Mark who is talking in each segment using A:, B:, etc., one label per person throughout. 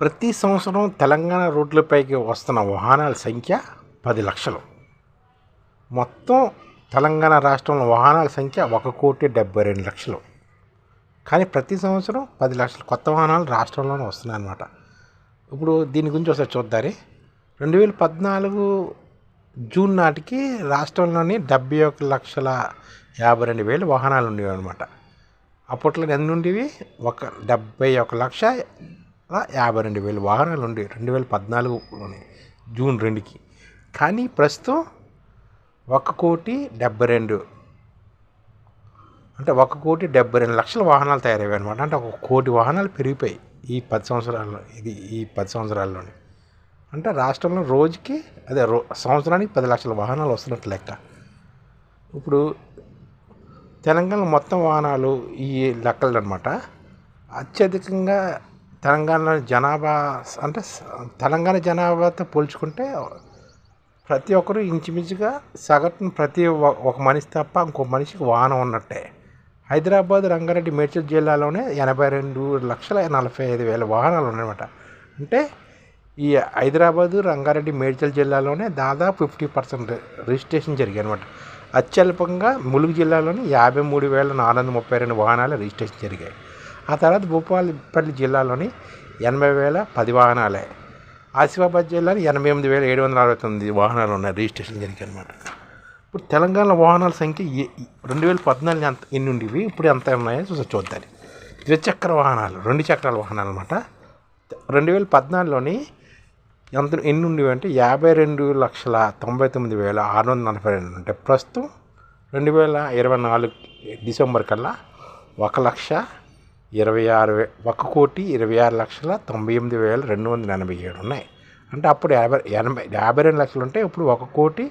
A: ప్రతి సంవత్సరం తెలంగాణ రోడ్లపైకి వస్తున్న వాహనాల సంఖ్య పది లక్షలు. మొత్తం తెలంగాణ రాష్ట్రంలో వాహనాల సంఖ్య ఒక కోటి డెబ్బై రెండు లక్షలు. కానీ ప్రతి సంవత్సరం పది లక్షలు కొత్త వాహనాలు రాష్ట్రంలోనే వస్తున్నాయి అన్నమాట. ఇప్పుడు దీని గురించి ఒకసారి చూద్దారి. రెండు వేల పద్నాలుగు జూన్ నాటికి రాష్ట్రంలోని డెబ్బై ఒక లక్షల యాభై రెండు వేలు వాహనాలు ఉండేవి అనమాట అప్పట్లో ఎన్ని ఉండేవి? ఒక డెబ్బై ఒక లక్ష యాభై రెండు వేల వాహనాలు ఉండే రెండు వేల పద్నాలుగులోనే జూన్ రెండుకి. కానీ ప్రస్తుతం ఒక కోటి డెబ్బై రెండు అంటే ఒక కోటి డెబ్బై రెండు లక్షల వాహనాలు తయారయ్యాయి అనమాట అంటే ఒక కోటి వాహనాలు పెరిగిపోయాయి ఈ పది సంవత్సరాల్లో ఇది ఈ పది సంవత్సరాల్లోనే. అంటే రాష్ట్రంలో రోజుకి అదే రో సంవత్సరానికి పది లక్షల వాహనాలు వస్తున్నట్టు లెక్క. ఇప్పుడు తెలంగాణ మొత్తం వాహనాలు ఈ లెక్కలు అనమాట అత్యధికంగా తెలంగాణ జనాభా అంటే తెలంగాణ జనాభాతో పోల్చుకుంటే ప్రతి ఒక్కరు ఇంచుమించుగా సగటున ప్రతి ఒ- ఒక మనిషి తప్ప ఇంకో మనిషికి వాహనం ఉన్నట్టే. హైదరాబాద్ రంగారెడ్డి మేడ్చల్ జిల్లాలోనే ఎనభై రెండు లక్షల నలభై ఐదు వేల వాహనాలు ఉన్నాయన్నమాట. అంటే ఈ హైదరాబాదు రంగారెడ్డి మేడ్చల్ జిల్లాలోనే దాదాపు ఫిఫ్టీ పర్సెంట్ రిజిస్ట్రేషన్ జరిగాయి అనమాట అత్యల్పంగా ములుగు జిల్లాలోని యాభై మూడు వేల నాలుగు వందల ముప్పై రెండు వాహనాలు రిజిస్ట్రేషన్ జరిగాయి. ఆ తర్వాత భూపాలపల్లి జిల్లాలోని ఎనభై వేల పది వాహనాలే. ఆసిఫాబాద్ జిల్లాలో ఎనభై ఎనిమిది వేల ఏడు వందల అరవై తొమ్మిది వాహనాలు ఉన్నాయి రిజిస్ట్రేషన్ జరిగి అనమాట ఇప్పుడు తెలంగాణ వాహనాల సంఖ్య రెండు వేల పద్నాలుగు ఎంత ఎన్ని ఉండేవి ఇప్పుడు ఎంత ఉన్నాయో చూసి చూద్దాం. ద్విచక్ర వాహనాలు రెండు చక్రాల వాహనాలు అనమాట రెండు వేల పద్నాలుగులోని ఎంత ఎన్ని ఉండేవి అంటే యాభై రెండు లక్షల తొంభై తొమ్మిది వేల ఆరు వందల నలభై రెండు అంటే ప్రస్తుతం రెండు వేల ఇరవై నాలుగు డిసెంబర్ కల్లా ఒక లక్ష ఇరవై ఆరు వే ఒక కోటి ఇరవై ఆరు లక్షల తొంభై ఎనిమిది వేల రెండు వందల ఎనభై ఏడు ఉన్నాయి. అంటే అప్పుడు యాభై ఎనభై యాభై రెండు లక్షలు ఉంటే ఇప్పుడు ఒక కోటి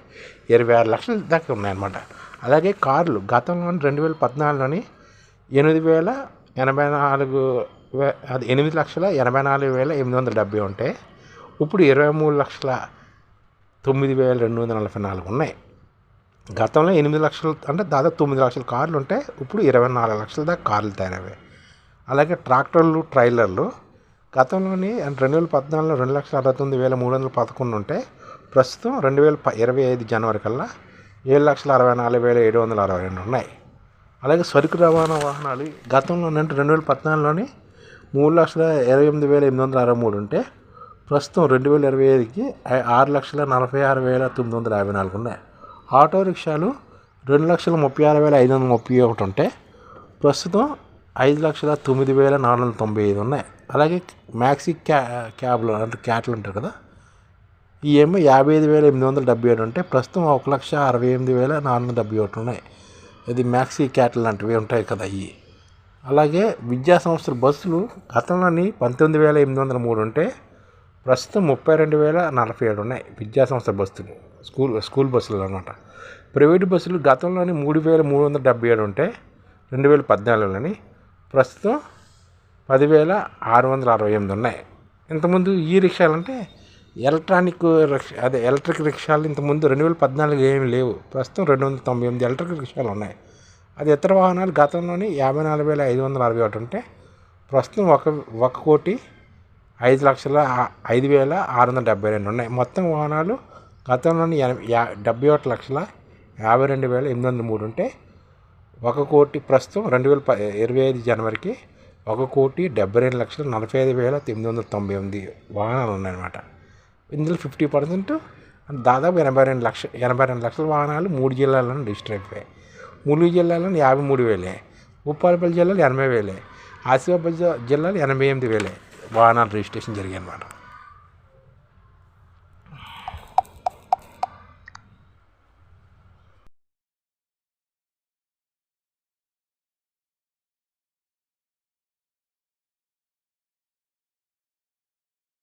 A: ఇరవై ఆరు లక్షల దాకా ఉన్నాయన్నమాట. అలాగే కార్లు గతంలో రెండు వేల పద్నాలుగులోని ఎనిమిది వేల ఎనభై నాలుగు వే అది ఎనిమిది లక్షల ఎనభై నాలుగు వేల ఎనిమిది వందల డెబ్బై ఉంటే ఇప్పుడు ఇరవై మూడు లక్షల తొమ్మిది వేల రెండు వందల నలభై నాలుగు ఉన్నాయి. గతంలో ఎనిమిది లక్షలు అంటే దాదాపు తొమ్మిది లక్షల కార్లు ఉంటే ఇప్పుడు ఇరవై నాలుగు లక్షల దాకా కార్లు తయారయ్యాయి. అలాగే ట్రాక్టర్లు ట్రైలర్లు. గతంలోని రెండు వేల పద్నాలుగులో రెండు లక్షల అరవై తొమ్మిది వేల మూడు వందల పదకొండు ఉంటే ప్రస్తుతం రెండు వేల ప ఇరవై ఐదు జనవరి కల్లా ఏడు లక్షల అరవై నాలుగు వేల ఏడు వందల అరవై రెండు ఉన్నాయి. అలాగే సరుకు రవాణా వాహనాలు గతంలో అంటే రెండు వేల పద్నాలుగులోని మూడు లక్షల ఇరవై ఎనిమిది వేల ఎనిమిది వందల అరవై మూడు ఉంటే ప్రస్తుతం రెండు వేల ఇరవై ఐదుకి ఆరు లక్షల నలభై ఆరు వేల తొమ్మిది వందల యాభై నాలుగు ఉన్నాయి. ఆటో రిక్షాలు రెండు లక్షల ముప్పై ఆరు వేల ఐదు వందల ముప్పై ఒకటి ఉంటే ప్రస్తుతం ఐదు లక్షల తొమ్మిది వేల నాలుగు వందల తొంభై ఐదు ఉన్నాయి. అలాగే మ్యాక్సీ క్యా క్యాబ్లు అంటే క్యాట్లు ఉంటారు కదా. ఈ ఏమో యాభై ఐదు వేల ఎనిమిది వందల డెబ్బై ఏడు ఉంటే ప్రస్తుతం ఒక లక్ష అరవై ఎనిమిది వేల నాలుగు వందల డెబ్బై ఒకటి ఉన్నాయి. ఇది మ్యాక్సీ క్యాట్లు లాంటివి ఉంటాయి కదా ఇవి అలాగే విద్యా సంస్థల బస్సులు గతంలోని పంతొమ్మిది వేల ఎనిమిది వందల మూడు ఉంటే ప్రస్తుతం ముప్పై రెండు వేల నలభై ఏడు ఉన్నాయి విద్యా సంస్థ బస్సులు స్కూల్ స్కూల్ బస్సులు అనమాట ప్రైవేటు బస్సులు గతంలోని మూడు వేల మూడు వందల డెబ్బై ఏడు ఉంటే రెండు వేల పద్నాలుగులోని ప్రస్తుతం పదివేల ఆరు వందల అరవై ఎనిమిది ఉన్నాయి. ఇంతకుముందు ఈ రిక్షాలు అంటే ఎలక్ట్రానిక్ రిక్ష అదే ఎలక్ట్రిక్ రిక్షాలు ఇంతకుముందు రెండు వేల పద్నాలుగు ఏమి లేవు. ప్రస్తుతం రెండు వందల తొంభై ఎనిమిది ఎలక్ట్రిక్ రిక్షాలు ఉన్నాయి. అది ఇతర వాహనాలు గతంలోని యాభై నాలుగు వేల ఐదు వందల అరవై ఒకటి ఉంటే ప్రస్తుతం ఒక ఒక కోటి ఐదు లక్షల ఐదు వేల ఆరు వందల డెబ్బై రెండు ఉన్నాయి. మొత్తం వాహనాలు గతంలోని ఎనభై యా డెబ్బై ఒకటి లక్షల యాభై రెండు వేల ఎనిమిది వందల మూడు ఉంటే ఒక కోటి ప్రస్తుతం రెండు వేల ప ఇరవై ఐదు జనవరికి ఒక కోటి డెబ్బై రెండు లక్షల నలభై ఐదు వేల తొమ్మిది వందల తొంభై ఎనిమిది వాహనాలు ఉన్నాయన్నమాట. ఇందులో ఫిఫ్టీ పర్సెంట్ దాదాపు ఎనభై రెండు లక్ష ఎనభై రెండు లక్షల వాహనాలు మూడు జిల్లాలను రిజిస్టర్ అయిపోయాయి. ములుగు జిల్లాలో యాభై మూడు వేలే ఉప్పాలపల్లి జిల్లాలో ఎనభై వేలే ఆసిఫాబాద్ జిల్లాలో ఎనభై ఎనిమిది వేలే వాహనాలు రిజిస్ట్రేషన్ జరిగాయి అన్నమాట